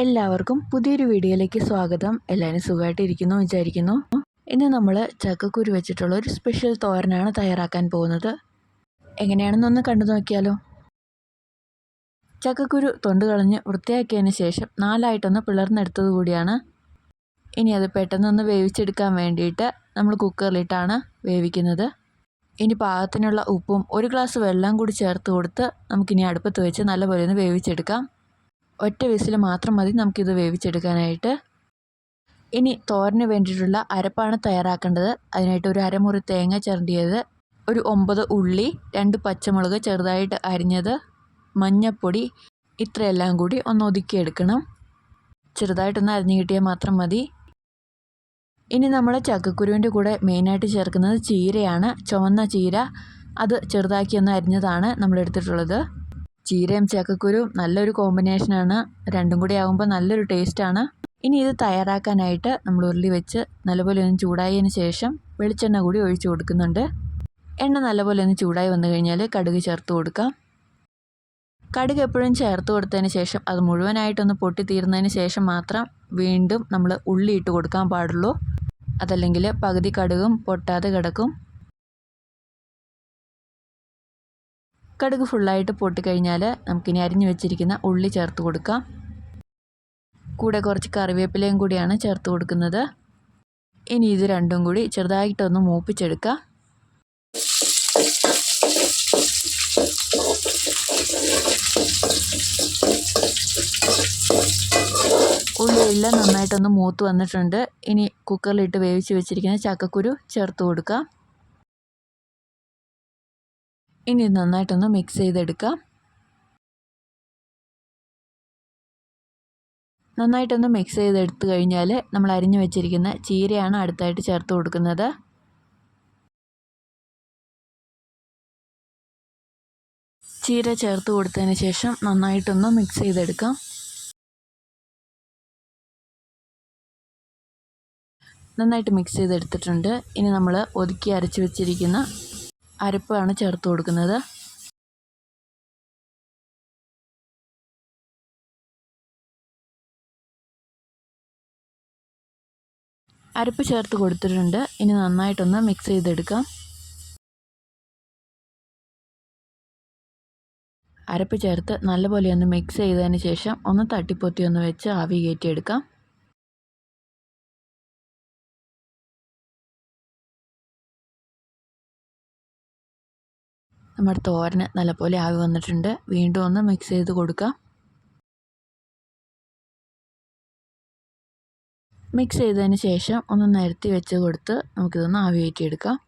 എല്ലാവർക്കും പുതിയൊരു വീഡിയോയിലേക്ക് സ്വാഗതം. എല്ലാവരും സുഖമായിട്ടിരിക്കുന്നു വിചാരിക്കുന്നു. ഇന്ന് നമ്മൾ ചക്കക്കുരു വെച്ചിട്ടുള്ള ഒരു സ്പെഷ്യൽ തോരനാണ് തയ്യാറാക്കാൻ പോകുന്നത്. എങ്ങനെയാണെന്നൊന്ന് കണ്ടു നോക്കിയാലോ. ചക്കക്കുരു തൊണ്ട് കളഞ്ഞ് വൃത്തിയാക്കിയതിന് ശേഷം നാലായിട്ടൊന്ന് പിളർന്നെടുത്തത് കൂടിയാണ്. ഇനി അത് പെട്ടെന്നൊന്ന് വേവിച്ചെടുക്കാൻ വേണ്ടിയിട്ട് നമ്മൾ കുക്കറിലിട്ടാണ് വേവിക്കുന്നത്. ഇനി പാകത്തിനുള്ള ഉപ്പും ഒരു ഗ്ലാസ് വെള്ളം കൂടി ചേർത്ത് കൊടുത്ത് നമുക്കിനി അടുപ്പത്ത് വെച്ച് നല്ലപോലെ ഒന്ന് വേവിച്ചെടുക്കാം. ഒറ്റ വിസിൽ മാത്രം മതി നമുക്കിത് വേവിച്ചെടുക്കാനായിട്ട്. ഇനി തോരന് വേണ്ടിയിട്ടുള്ള അരപ്പാണ് തയ്യാറാക്കേണ്ടത്. അതിനായിട്ട് ഒരു അരമുറി തേങ്ങ ചിരണ്ടിയത് ഒരു ഒമ്പത് ഉള്ളി രണ്ട് പച്ചമുളക് ചെറുതായിട്ട് അരിഞ്ഞത് മഞ്ഞപ്പൊടി ഇത്രയെല്ലാം കൂടി ഒന്ന് ഒതുക്കിയെടുക്കണം ചെറുതായിട്ടൊന്ന് അരിഞ്ഞു കിട്ടിയാൽ മാത്രം മതി. ഇനി നമ്മൾ ചക്കക്കുരുവിന്റെ കൂടെ മെയിനായിട്ട് ചേർക്കുന്നത് ചീരയാണ്. ചുവന്ന ചീര അത് ചെറുതാക്കി ഒന്ന് അരിഞ്ഞതാണ് നമ്മൾ എടുത്തിട്ടുള്ളത് ചീരയും ചക്കക്കുരും നല്ലൊരു കോമ്പിനേഷനാണ് രണ്ടും കൂടി ആകുമ്പോൾ നല്ലൊരു ടേസ്റ്റാണ് ഇനി ഇത് തയ്യാറാക്കാനായിട്ട് നമ്മൾ ഉരുളി വെച്ച് നല്ലപോലെ ഒന്ന് ചൂടായതിന് ശേഷം വെളിച്ചെണ്ണ കൂടി ഒഴിച്ചു കൊടുക്കുന്നുണ്ട്. എണ്ണ നല്ലപോലെ ഒന്ന് ചൂടായി വന്നു കഴിഞ്ഞാൽ കടുക് ചേർത്ത് കൊടുക്കാം. കടുക് എപ്പോഴും ചേർത്ത് കൊടുത്തതിന് ശേഷം അത് മുഴുവനായിട്ടൊന്ന് പൊട്ടിത്തീരുന്നതിന് ശേഷം മാത്രം വീണ്ടും നമ്മൾ ഉള്ളി ഇട്ട് കൊടുക്കാൻ പാടുള്ളൂ. അതല്ലെങ്കിൽ പകുതി കടുകും പൊട്ടാതെ കിടക്കും. കടുക് ഫുള്ളായിട്ട് പൊട്ടിക്കഴിഞ്ഞാൽ നമുക്കിനി അരിഞ്ഞു വെച്ചിരിക്കുന്ന ഉള്ളി ചേർത്ത് കൊടുക്കാം. കൂടെ കുറച്ച് കറിവേപ്പിലയും കൂടിയാണ് ചേർത്ത് കൊടുക്കുന്നത്. ഇനി ഇത് രണ്ടും കൂടി ചെറുതായിട്ടൊന്ന് മൂപ്പിച്ചെടുക്കാം. ഉള്ളിയെല്ലാം നന്നായിട്ടൊന്ന് മൂത്ത് വന്നിട്ടുണ്ട്. ഇനി കുക്കറിലിട്ട് വേവിച്ച് വെച്ചിരിക്കുന്ന ചക്കക്കുരു ചേർത്ത് കൊടുക്കാം. ഇനി നന്നായിട്ടൊന്ന് മിക്സ് ചെയ്തെടുക്കാം. നന്നായിട്ടൊന്ന് മിക്സ് ചെയ്തെടുത്തു കഴിഞ്ഞാൽ നമ്മൾ അരിഞ്ഞു വെച്ചിരിക്കുന്ന ചീരയാണ് അടുത്തായിട്ട് ചേർത്ത് കൊടുക്കുന്നത്. ചീര ചേർത്ത് കൊടുത്തതിന് ശേഷം നന്നായിട്ടൊന്ന് മിക്സ് ചെയ്തെടുക്കാം. നന്നായിട്ട് മിക്സ് ചെയ്തെടുത്തിട്ടുണ്ട്. ഇനി നമ്മൾ ഒതുക്കി അരച്ച് വെച്ചിരിക്കുന്ന അരപ്പാണ് ചേർത്ത് കൊടുക്കുന്നത്. അരപ്പ് ചേർത്ത് കൊടുത്തിട്ടുണ്ട്. ഇനി നന്നായിട്ടൊന്ന് മിക്സ് ചെയ്തെടുക്കാം. അരപ്പ് ചേർത്ത് നല്ലപോലെ ഒന്ന് മിക്സ് ചെയ്തതിന് ശേഷം ഒന്ന് തട്ടിപ്പൊത്തി ഒന്ന് വെച്ച് ആവി കയറ്റിയെടുക്കാം. നമ്മുടെ തോരന് നല്ലപോലെ ആവി വന്നിട്ടുണ്ട്. വീണ്ടും ഒന്ന് മിക്സ് ചെയ്ത് കൊടുക്കാം. മിക്സ് ചെയ്തതിന് ശേഷം ഒന്ന് നിരത്തി വെച്ച് കൊടുത്ത് നമുക്കിതൊന്ന് ആവി കയറ്റിയെടുക്കാം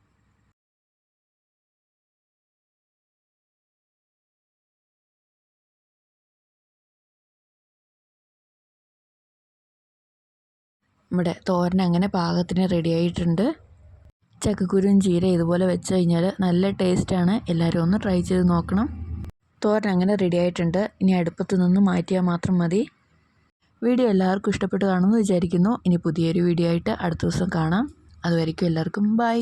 നമ്മുടെ തോരൻ അങ്ങനെ പാകത്തിന് റെഡി ആയിട്ടുണ്ട്. ചക്കക്കുരുവും ചീര ഇതുപോലെ വെച്ച് കഴിഞ്ഞാൽ നല്ല ടേസ്റ്റാണ്. എല്ലാവരും ഒന്ന് ട്രൈ ചെയ്ത് നോക്കണം. തോരൻ അങ്ങനെ റെഡി ആയിട്ടുണ്ട്. ഇനി അടുപ്പത്ത് നിന്ന് മാറ്റിയാൽ മാത്രം മതി. വീഡിയോ എല്ലാവർക്കും ഇഷ്ടപ്പെട്ടു കാണുമെന്ന് വിചാരിക്കുന്നു. ഇനി പുതിയൊരു വീഡിയോ ആയിട്ട് അടുത്ത ദിവസം കാണാം. അതുവരയ്ക്കും എല്ലാവർക്കും ബൈ